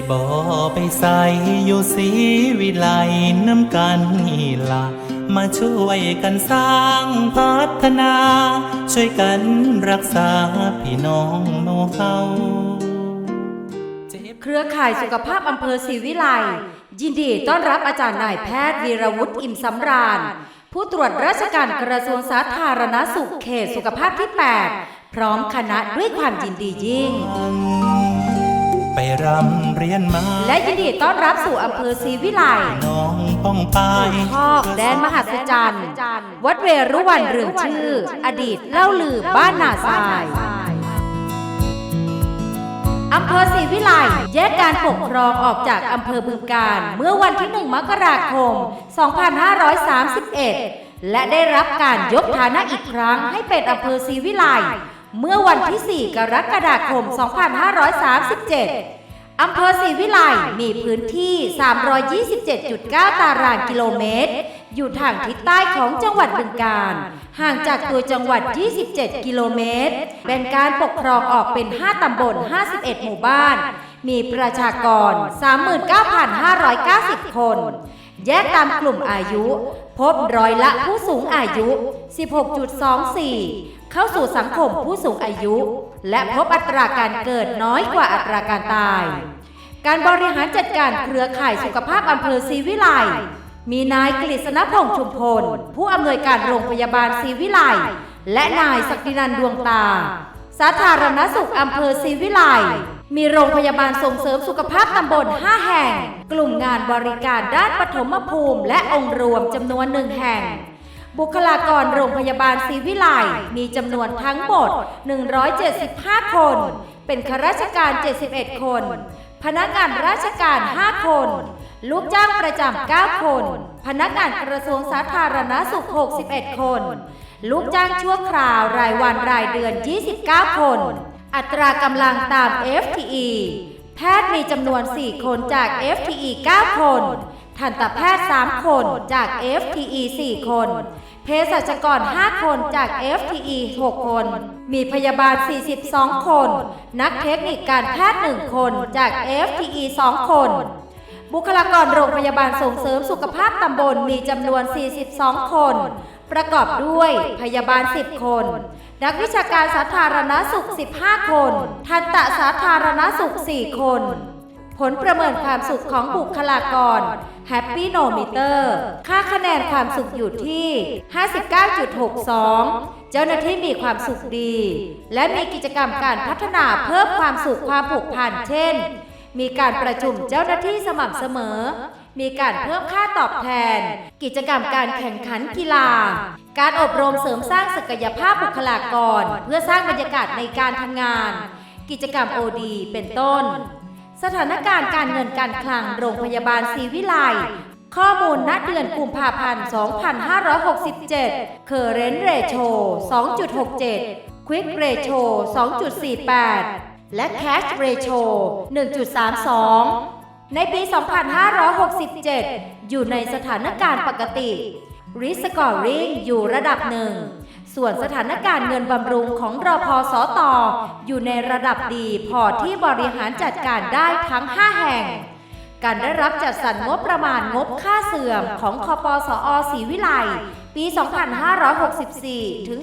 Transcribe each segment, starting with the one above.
สิบอไปใส่อยู่สีวิไลน้ำกันนี่ละมาช่วยกันสร้างพัฒนา ช่วยกันรักษาพี่น้องโนเฮาเครือข่ายสุขภาพอำเภอศรีวิไลยินดีต้อนรับอาจารย์นายแพทย์วีรวุฒิอิ่มสำราญ ผู้ตรวจราชการกระทรวงสาธารณสุขเขตสุขภาพที่ 8 พร้อมคณะด้วยความยินดียิ่ง รำเรียนมา และยินดีต้อนรับสู่อำเภอศรีวิไลน้องป้องปายคอกแดนมหัศจรรย์ วัดเวรุวันเรืองชื่อ อดีตเล่าลือบ้านนาทรายอำเภอศรีวิไลแยกการปกครองออกจากอำเภอบึงการ เมื่อวันที่ 1 มกราคม 2531 และได้รับการยกฐานะอีกครั้งให้เป็นอำเภอศรีวิไล เมื่อวันที่ 4 กรกฎาคม 2537 อำเภอศรีวิไลมีพื้นที่ 327.9 ตารางกิโลเมตร อยู่ทางทิศใต้ของจังหวัดบึงกาฬ ห่างจากตัวจังหวัด 27 กิโลเมตรแบ่งการปกครองออกเป็น 5 ตำบล 51 หมู่บ้าน มีประชากร 39,590 คน แยกตามกลุ่มอายุ พบร้อยละผู้สูงอายุ 16.24 เข้าสู่สังคมผู้สูงอายุ และพบอัตราการเกิดน้อยกว่าอัตราการตาย การบริหารจัดการเครือข่ายสุขภาพอำเภอศรีวิไลมีนายกฤษณพงษ์ชุมพล ผู้อำนวยการโรงพยาบาลศรีวิไลและนายศักดินันท์ดวงตา สาธารณสุขอำเภอศรีวิไลมีโรงพยาบาลส่งเสริมสุขภาพตำบล 5 แห่ง กลุ่มงานบริการด้านปฐมภูมิ และองค์รวมจำนวนหนึ่งแห่ง บุคลากรโรงพยาบาลศรีวิไลมีจำนวนทั้งหมด 175 คน เป็นข้าราชการ 71 คน พนักงานราชการ 5 คน ลูกจ้างประจำ 9 คน พนักงานกระทรวงสาธารณสุข 61 คน ลูกจ้างชั่วคราวรายวันรายเดือน 29 คน อัตรากำลังตาม FTE แพทย์มีจำนวน 4 คนจาก FTE 9 คน ทันตแพทย์ 3 คนจาก FTE 4 คน เภสัชกร 5 คนจาก FTE 6 คน มีพยาบาล 42 คน นักเทคนิคการแพทย์ 1 คนจาก FTE 2 คน บุคลากรโรงพยาบาลส่งเสริมสุขภาพตำบลมีจำนวน 42 คน ประกอบด้วยพยาบาล 10 คน นักวิชาการสาธารณสุข 15 คน ทันตสาธารณสุข 4 คน ผลประเมินความสุขของบุคลากร Happy No Meter ค่าคะแนนความสุขอยู่ที่ 59.62 เจ้าหน้าที่มีความสุขดี และมีกิจกรรมการพัฒนาเพิ่มความสุขความผูกพันเช่น มีการประชุมเจ้าหน้าที่สม่ำเสมอ มีการเพิ่มค่าตอบแทน กิจกรรมการแข่งขันกีฬา การอบรมเสริมสร้างศักยภาพบุคลากร เพื่อสร้างบรรยากาศในการทำงาน กิจกรรม OD เป็นต้น สถานการณ์การเงินการคลังโรงพยาบาลศรีวิไลข้อมูลณเดือนกุมภาพันธ์ 2567 Current Ratio 2.67 Quick Ratio 2.48 และ Cash Ratio 1.32 ในปี 2567 อยู่ในสถานการณ์ปกติ Risk Scoring อยู่ระดับหนึ่ง ส่วนสถานการณ์เงินบำรุงของรอพอสอตออยู่ในระดับดีพอที่บริหารจัดการได้ทั้ง 5 แห่ง การได้รับจัดสรรงบประมาณงบค่าเสื่อมของคอปสอศรีวิไลปี 2564 ถึง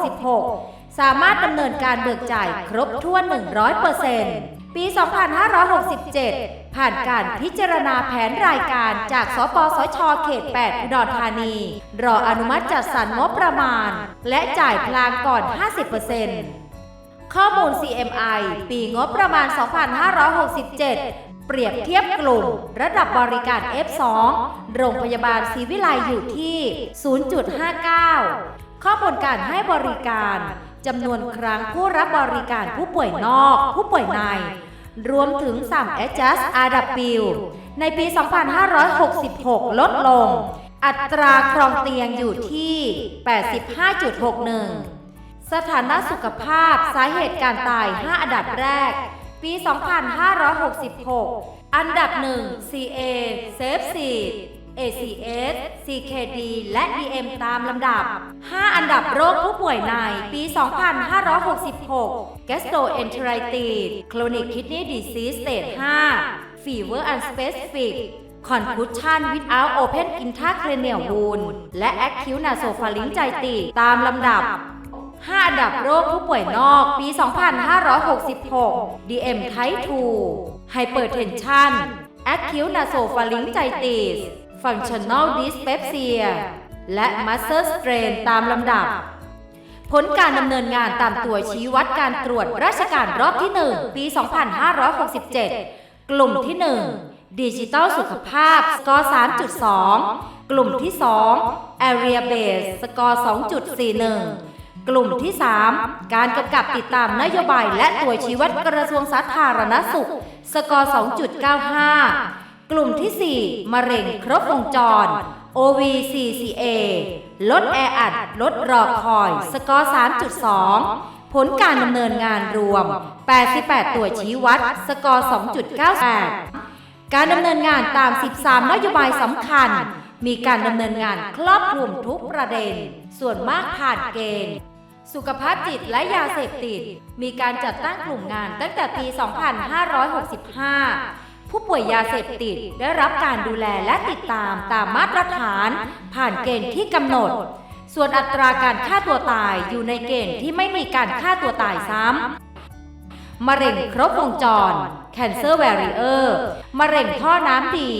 2566 สามารถดำเนินการเบิกจ่ายครบถ้วน 100%ปี 2567 ผ่านการพิจารณาแผนรายการจาก สปสช เขต 8 อุดรธานี รออนุมัติจัดสรรงบประมาณ และจ่ายพลางก่อน 50%ข้อมูล CMI ปีงบประมาณ 2567เปรียบเทียบกลุ่มระดับบริการ F2 โรงพยาบาลศรีวิไลอยู่ที่ 0.59 ข้อมูลการให้บริการ จำนวนครั้งผู้รับบริการผู้ป่วยนอก ผู้ป่วยใน รวมถึง3 Adjust RW ในปี 2566 ลดลง อัตราครองเตียงอยู่ที่ 85.61 สถานะสุขภาพสาเหตุการตาย 5 อันดับแรก ปี 2566 อันดับ 1 CA Safe Seed ACS CKD และ DM ตามลำดับ 5 อันดับโรคผู้ป่วยในปี 2566 Gastroenteritis Chronic Kidney Disease Stage 5 Fever Unspecific Concussion without open intracranial wound และ acute nasopharyngitis ตามลำดับ 5 อันดับโรคผู้ป่วยนอกปี 2566 DM Type 2 Hypertension Acute Nasopharyngitis Functional Dyspepsia และ Muscle Strain ตามลำดับ ผลการดำเนินงานตามตัวชี้วัดการตรวจราชการรอบที่ 1 ปี 2567 กลุ่มที่ 1 ดิจิตอลสุขภาพสกอร์3.2 กลุ่มที่ 2 Area Base สกอร์2.41 กลุ่มที่ 3 การกำกับติดตามนโยบายและตัวชี้วัดกระทรวงสาธารณสุข สกอร์2.95 กลุ่มที่ 4 มะเร็งครบวงจร OVCCA ลดแออัด ลดรอคอย สกอร์ 3.2 ผลการดำเนินงานรวม 88 ตัวชี้วัด สกอร์ 2.98 การดำเนินงานตาม 13 นโยบายสำคัญ มีการดำเนินงานครอบคลุมทุกประเด็น ส่วนมากผ่านเกณฑ์ สุขภาพจิตและยาเสพติด มีการจัดตั้งกลุ่มงานตั้งแต่ปี 2565 ผู้ป่วยยาเสพติดได้รับการดูแลและติดตามตามมาตรฐาน ผ่านเกณฑ์ที่กำหนด ส่วนอัตราการฆ่าตัวตายอยู่ในเกณฑ์ที่ไม่มีการฆ่าตัวตายซ้ำ มะเร็งครบวงจร Cancer Barrier มะเร็งท่อน้ำดี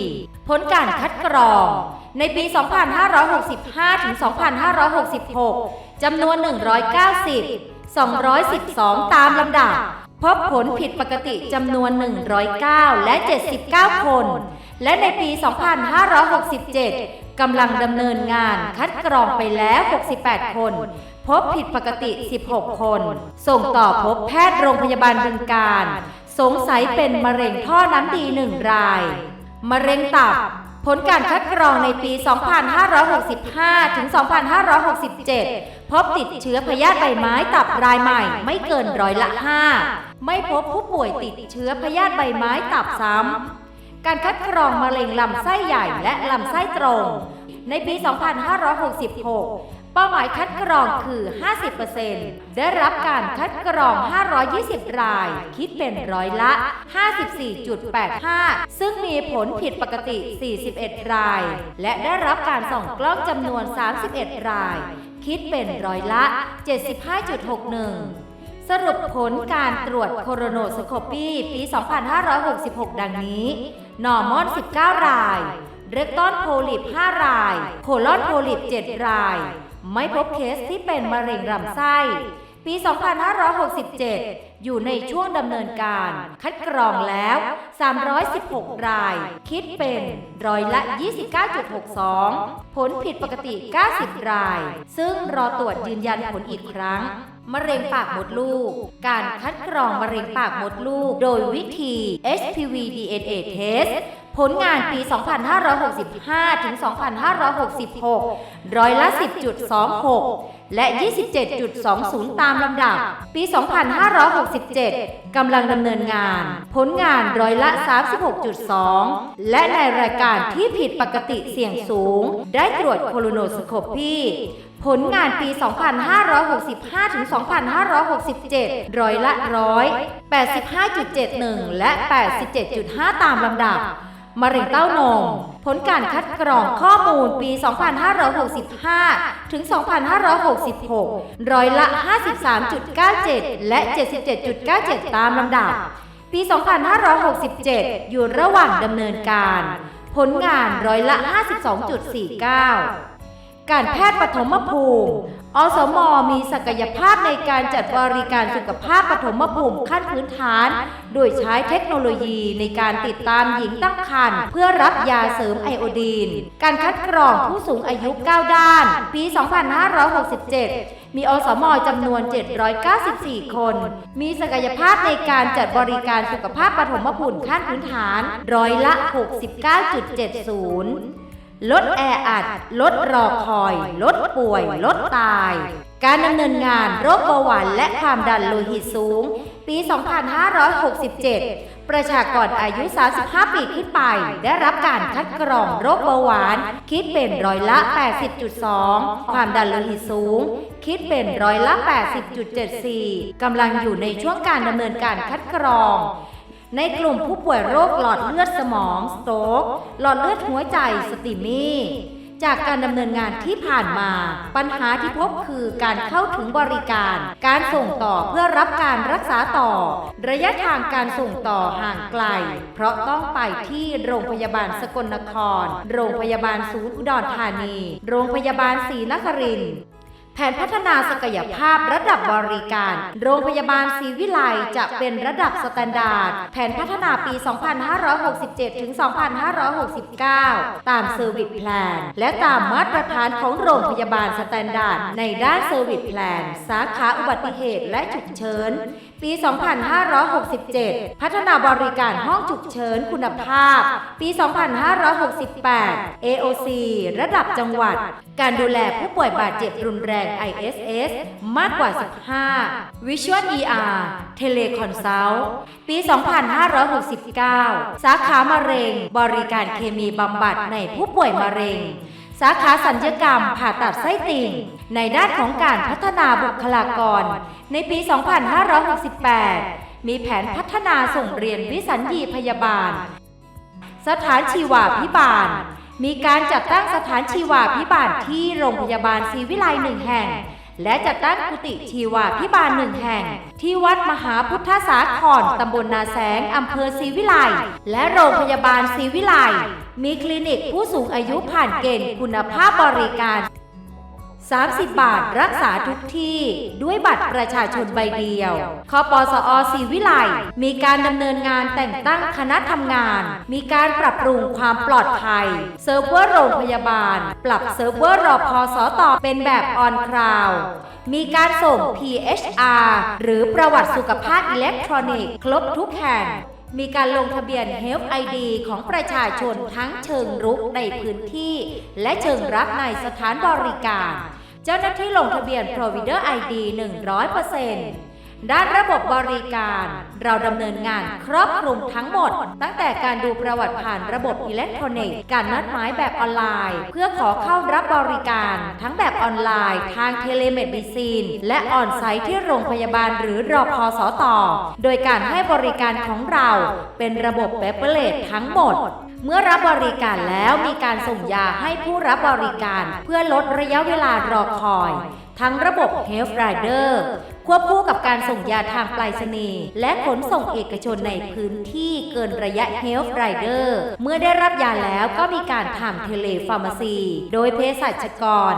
ผลการคัดกรอง ในปี 2565 ถึง 2566 จำนวน 190 212 ตามลำดับ พบผลผิดปกติจำนวน 109 และ 79 คน และในปี 2567 กำลังดำเนินงานคัดกรองไปแล้ว 68 คน พบผิดปกติ 16 คน ส่งต่อพบแพทย์โรงพยาบาลบึงการ สงสัยเป็นมะเร็งท่อน้ำดีหนึ่งราย มะเร็งตับ ผลการคัดกรองในปี 2565 ถึง 2567 พบติดเชื้อพยาธิใบไม้ตับรายใหม่ไม่เกินร้อยละ 5 ไม่พบผู้ป่วยติดเชื้อพยาธิใบไม้ตับซ้ำ การคัดกรองมะเร็งลำไส้ใหญ่และลำไส้ตรง ในปี 2566 เป้าหมายคัดกรองคือ 50%ได้รับการคัดกรอง 520 ราย คิดเป็นร้อยละ 54.85 ซึ่งมีผลผิดปกติ 41 ราย และได้รับการส่องกล้องจำนวน 31 ราย คิดเป็นร้อยละ 75.61สรุปผลการตรวจโคโรโนสโคปีปี 2566 ดังนี้ นอร์มอน 19 ราย เรกตอนโพลิป 5 ราย โคลอนโพลิป 7 ราย ไม่พบเคสที่เป็นมะเร็งลำไส้ ปี 2567 อยู่ในช่วงดำเนินการ คัดกรองแล้ว 316 ราย คิดเป็นร้อยละ 29.62 ผลผิดปกติ 90 ราย ซึ่งรอตรวจยืนยันผลอีกครั้งมะเร็งปากมดลูก การคัดกรองมะเร็งปากมดลูก โดยวิธี HPV DNA test ผลงานปี 2565 ถึง 2566 ร้อยละ 10.26 และ 27.20 ตามลำดับ ปี 2567 กำลังดำเนินงาน ผลงานร้อยละ 36.2 และในรายการที่ผิดปกติเสี่ยงสูง ได้ตรวจโคโลโนสโคปีผลงานปี 2565 ถึง 2567 ร้อยละร้อย85.71 และ 87.5 ตามลำดับ มะเร็งเต้านม ผลการคัดกรองข้อมูลปี 2565 ถึง 2566 ร้อยละ 53.97 และ 77.97 ตามลำดับ ปี 2567 อยู่ระหว่างดำเนินการ ผลงานร้อยละ 52.49 การแพทย์ปฐมภูมิ อสมมีศักยภาพในการจัดบริการสุขภาพปฐมภูมิขั้นพื้นฐาน โดยใช้เทคโนโลยีในการติดตามหญิงตั้งครรภ์เพื่อรับยาเสริมไอโอดีน การคัดกรองผู้สูงอายุ 9 ด้าน ปี 2567 มีอสมจำนวน 794 คน มีศักยภาพในการจัดบริการสุขภาพปฐมภูมิขั้นพื้นฐาน ร้อยละ 69.70 ลดแออัด ลดรอคอย ลดป่วย ลดตาย การดำเนินงานโรคเบาหวานและความดันโลหิตสูง ปี 2567 ประชากรอายุ 35 ปีขึ้นไป ได้รับการคัดกรองโรคเบาหวาน คิดเป็นร้อยละ 80.2 ความดันโลหิตสูง คิดเป็นร้อยละ 80.74กำลังอยู่ในช่วงการดำเนินการคัดกรอง ในกลุ่มผู้ป่วยโรคหลอดเลือดสมองสโตรกหลอดเลือดหัวใจสติมีจากการดำเนินงานที่ผ่านมา ปัญหาที่พบคือการเข้าถึงบริการ การส่งต่อเพื่อรับการรักษาต่อ ระยะทางการส่งต่อห่างไกล เพราะต้องไปที่โรงพยาบาลสกลนคร โรงพยาบาลศูนย์อุดรธานี โรงพยาบาลศรีนครินทร์ แผนพัฒนาศักยภาพระดับบริการ โรงพยาบาลศรีวิไลจะเป็นระดับสแตนดาร์ด แผนพัฒนาปี 2567 ถึง 2569 ตามเซอร์วิสแพลนและตามมาตรฐานของโรงพยาบาลสแตนดาร์ดในด้านเซอร์วิสแพลนสาขาอุบัติเหตุและฉุกเฉิน ปี 2567 พัฒนาบริการห้องฉุกเฉินคุณภาพ ปี 2568 AOC ระดับจังหวัด การดูแลผู้ป่วยบาดเจ็บรุนแรง ISS มากกว่า 15 Visual ER Teleconsult ปี 2569 สาขามะเร็ง บริการเคมีบำบัดในผู้ป่วยมะเร็ง สาขาสัญญกรรมผ่าตัดไส้ติ่ง ในด้านของการพัฒนาบุคลากร ในปี 2568 มีแผนพัฒนาส่งเรียนวิสัญญีพยาบาล สถานชีวาพิบาล มีการจัดตั้งสถานชีวาพิบาลที่โรงพยาบาลศรีวิไลหนึ่งแห่ง และจัดตั้งกุฏิชีวาพิบาลหนึ่งแห่ง ที่วัดมหาพุทธสาครตำบลนาแสงอำเภอศรีวิไลและโรงพยาบาลศรีวิไลมีคลินิกผู้สูงอายุผ่านเกณฑ์คุณภาพบริการ 30 บาทรักษาทุกที่ด้วยบัตรประชาชนใบเดียวคอปสอศรีวิไลมีการดำเนินงานแต่งตั้งคณะทำงาน มีการปรับปรุงความปลอดภัย เซิร์ฟเวอร์โรงพยาบาล ปรับเซิร์ฟเวอร์รอพอสอต่อเป็นแบบออนคลาว มีการส่ง PHR หรือประวัติสุขภาพอิเล็กทรอนิกส์ครบทุกแห่งมีการลงทะเบียน Health ID ของประชาชนทั้งเชิงรุกในพื้นที่ และเชิงรับในสถานบริการ เจ้าหน้าที่ลงทะเบียน Provider ID 100%ด้านระบบบริการ เราดำเนินงานครอบคลุมทั้งหมด ตั้งแต่การดูประวัติผ่านระบบอิเล็กทรอนิกส์ การนัดหมายแบบออนไลน์ เพื่อขอเข้ารับบริการ ทั้งแบบออนไลน์ ทางเทเลเมดิซีน และออนไซต์ที่โรงพยาบาลหรือรอพอสอต่อโดยการให้บริการของเราเป็นระบบเปเปอร์เลตทั้งหมด เมื่อรับบริการแล้วมีการส่งยาให้ผู้รับบริการ เพื่อลดระยะเวลารอคอย ทั้งระบบ Health Rider ควบคู่กับการส่งยาทางไปรษณีย์และขนส่งเอกชนในพื้นที่เกินระยะ Health Rider เมื่อได้รับยาแล้วก็มีการทำเทเลฟาร์มาซี โดยเภสัชกร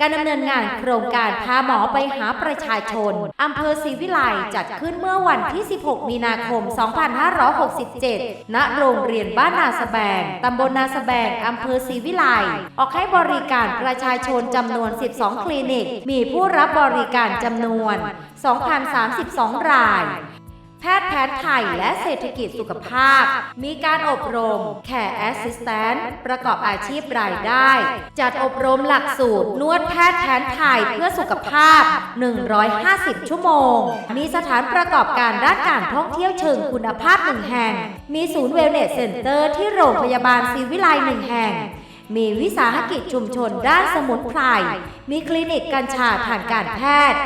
การดำเนินงานโครงการพาหมอไปหาประชาชนอำเภอศรีวิไลจัดขึ้นเมื่อวันที่ 16 มีนาคม 2567 ณ โรงเรียนบ้านนาสแบงตำบลนาสแบงอำเภอศรีวิไลออกให้บริการประชาชนจำนวน 12 คลินิก มีผู้รับบริการจำนวน 2,032 ราย แพทย์แผนไทยและเศรษฐกิจสุขภาพ มีการอบรม Care Assistant ประกอบอาชีพรายได้ จัดอบรมหลักสูตรนวดแพทย์แผนไทยเพื่อสุขภาพ 150 ชั่วโมง มีสถานประกอบการด้านการท่องเที่ยวเชิงคุณภาพหนึ่งแห่ง มีศูนย์เวลเนสเซ็นเตอร์ที่โรงพยาบาลศรีวิไลหนึ่งแห่งมีวิสาหกิจชุมชนด้านสมุนไพร มีคลินิกกัญชาทางการแพทย์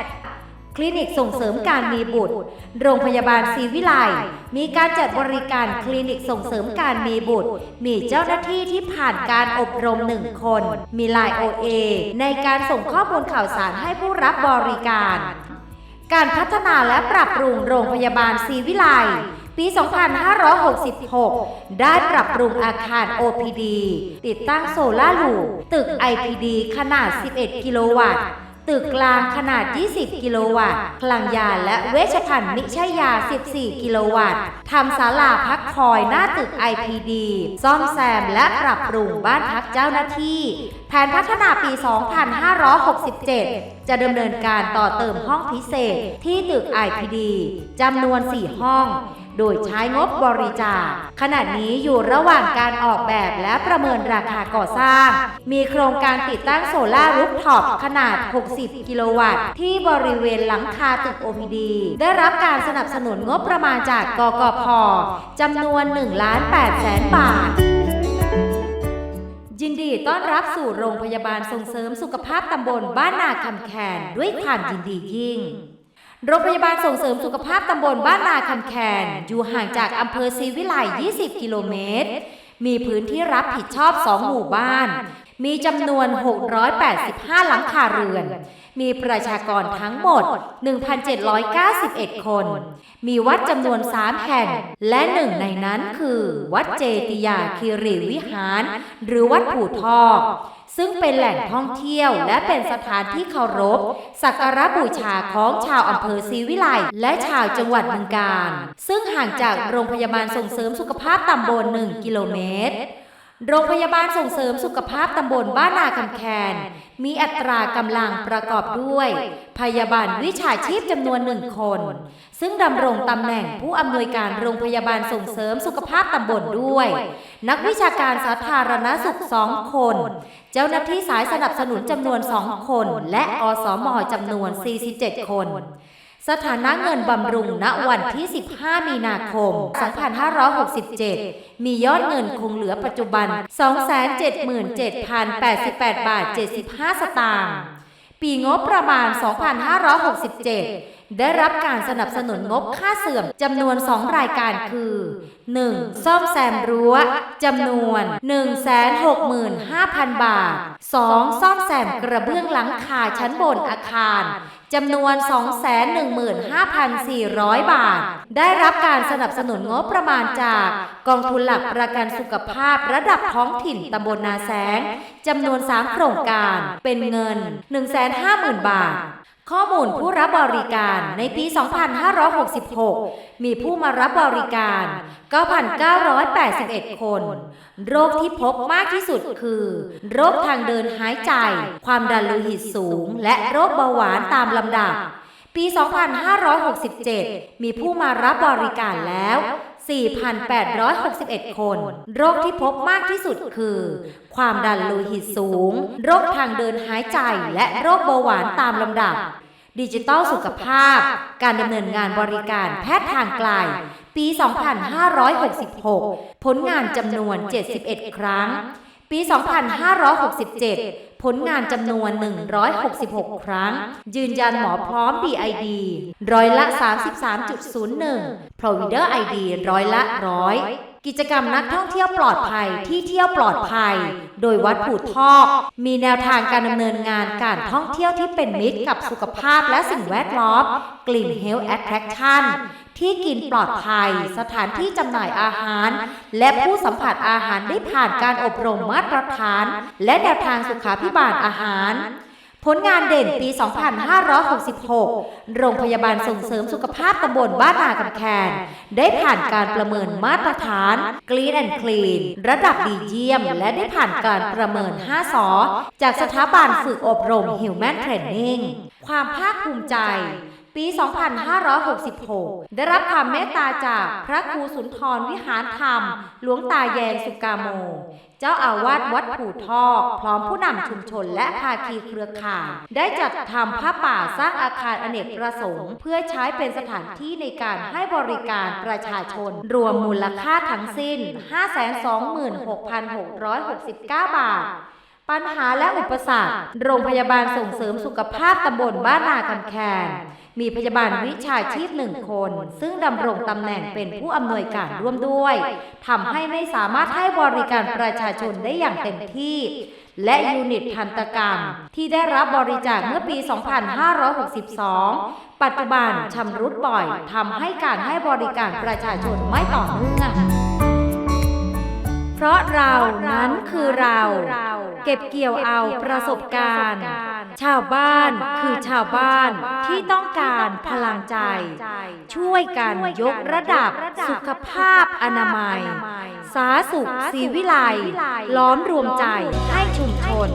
คลินิกส่งเสริมการมีบุตร โรงพยาบาลศรีวิไลมีการจัดบริการคลินิกส่งเสริมการมีบุตร มีเจ้าหน้าที่ที่ผ่านการอบรมหนึ่งคน มีไลน์ OA ในการส่งข้อมูลข่าวสารให้ผู้รับบริการ การพัฒนาและปรับปรุงโรงพยาบาลศรีวิไลปี 2566 ได้ปรับปรุงอาคาร OPD ติดตั้งโซลาร์ลูตึก IPD ขนาด 11 กิโลวัตต์ ตึกกลางขนาด 20 กิโลวัตต์ พลังยาและเวชภัณฑ์มิชยา 14 กิโลวัตต์ ทำศาลาพักคอยหน้าตึก IPD ซ่อมแซมและปรับปรุงบ้านพักเจ้าหน้าที่ แผนพัฒนาปี 2567 จะดำเนินการต่อเติมห้องพิเศษที่ตึก IPD จำนวน 4 ห้อง โดยใช้งบบริจาค ขณะนี้อยู่ระหว่างการออกแบบและประเมินราคาก่อสร้าง มีโครงการติดตั้งโซลาร์รูฟท็อปขนาด 60 กิโลวัตต์ ที่บริเวณหลังคาตึก OPD ได้รับการสนับสนุนงบประมาณจากกกพจำนวน1ล้าน8แสนบาทยินดีต้อนรับสู่โรงพยาบาลส่งเสริมสุขภาพตำบลบ้านนาคำแคนด้วยความยินดียิ่ง โรงพยาบาลส่งเสริมสุขภาพตำบลบ้านนาคำแคน อยู่ห่างจากอำเภอศรีวิไล20 กิโลเมตร มีพื้นที่รับผิดชอบ 2 หมู่บ้าน มีจำนวน 685 หลังคาเรือน มีประชากรทั้งหมด 1,791 คน มีวัดจำนวน 3 แห่ง และหนึ่งในนั้นคือ วัดเจติยาคีรีวิหาร หรือวัดผู่ทอก ซึ่งเป็นแหล่งท่องเที่ยวและเป็นสถานที่เคารพ สักการะบูชาของชาวอำเภอศรีวิไลและชาวจังหวัดบึงกาฬซึ่งห่างจากโรงพยาบาลส่งเสริมสุขภาพตำบล1กิโลเมตร โรงพยาบาลส่งเสริมสุขภาพตำบลบ้านนาคำแคน มีอัตรากำลังประกอบด้วย พยาบาลวิชาชีพจำนวนหนึ่งคน ซึ่งดำรงตำแหน่งผู้อำนวยการโรงพยาบาลส่งเสริมสุขภาพตำบลด้วย นักวิชาการสาธารณสุขสองคน เจ้าหน้าที่สายสนับสนุนจำนวนสองคน และอสมจำนวน 47 คน สถานะเงินบำรุงณวันที่ 15 มีนาคม 2567 มียอดเงินคงเหลือปัจจุบัน 277,088 บาท 75 สตางค์ ปีงบประมาณ 2567 ได้รับการสนับสนุนงบค่าเสื่อมจำนวน 2 รายการคือ 1. ซ่อมแซมรั้วจำนวน 165,000 บาท 2. ซ่อมแซมกระเบื้องหลังคาชั้นบนอาคาร จำนวน 215,400 บาท ได้รับการสนับสนุนงบประมาณจาก กองทุนหลักประกันสุขภาพระดับท้องถิ่นตำบลนาแสง จำนวน 3 โครงการ เป็นเงิน 150,000 บาท ข้อมูลผู้รับบริการในปี 2566 มีผู้มารับบริการ 9,981 คน โรคที่พบมากที่สุดคือ โรคทางเดินหายใจ ความดันโลหิตสูง และโรคเบาหวานตามลำดับ ปี 2567 มีผู้มารับบริการแล้ว 4,861 คน โรคที่พบมากที่สุดคือ ความดันโลหิตสูง โรคทางเดินหายใจ และโรคเบาหวานตามลำดับ ดิจิตอลสุขภาพ การดำเนินงานบริการแพทย์ทางไกล ปี 2566 ผลงานจำนวน 71 ครั้ง ปี 2567 ผลงานจำนวน 166 ครั้ง ยืนยันหมอพร้อม BID ร้อยละ 33.01 Provider ID ร้อยละร้อย กิจกรรมนักท่องเที่ยวปลอดภัยที่เที่ยวปลอดภัย โดยวัดผูทอก มีแนวทางการดำเนินงานการท่องเที่ยวที่เป็นมิตรกับสุขภาพและสิ่งแวดล้อม Green Health Attraction ที่กินปลอดภัย สถานที่จำหน่ายอาหาร และผู้สัมผัสอาหารได้ผ่านการอบรมมาตรฐาน และแนวทางสุขาพิบาลอาหาร ผลงานเด่นปี 2566 โรงพยาบาลส่งเสริมสุขภาพตำบลบ้านนากำแคนได้ผ่านการประเมินมาตรฐาน Green and Clean ระดับดีเยี่ยม และได้ผ่านการประเมิน 5 สอ จากสถาบันฝึกอบรม Human Training ความภาคภูมิใจ ปี 2566 ได้รับความเมตตาจากพระครูสุนทรวิหารธรรม หลวงตาแยงสุกาโม เจ้าอาวาสวัดผู่ทอกพร้อมผู้นำชุมชนและภาคีเครือข่าย ได้จัดทำผ้าป่าสร้างอาคารอเนกประสงค์ เพื่อใช้เป็นสถานที่ในการให้บริการประชาชน รวมมูลค่าทั้งสิ้น 526,669 บาทปัญหาและอุปสรรค โรงพยาบาลส่งเสริมสุขภาพตำบลบ้านนาคำแคน มีพยาบาลวิชาชีพหนึ่งคน ซึ่งดำรงตำแหน่งเป็นผู้อำนวยการร่วมด้วยทำให้ไม่สามารถให้บริการประชาชนได้อย่างเต็มที่ และยูนิตทันตกรรม ที่ได้รับบริจาคเมื่อปี 2562 ปัจจุบันชำรุดบ่อยทำให้การให้บริการประชาชนไม่ต่อเนื่องเพราะเรานั้นคือเรา เก็บเกี่ยวเอาประสบการณ์ ชาวบ้านคือชาวบ้านที่ต้องการพลังใจ ช่วยกันยกระดับสุขภาพอนามัย สาสุขศรีวิไลล้อมรวมใจให้ชุมชน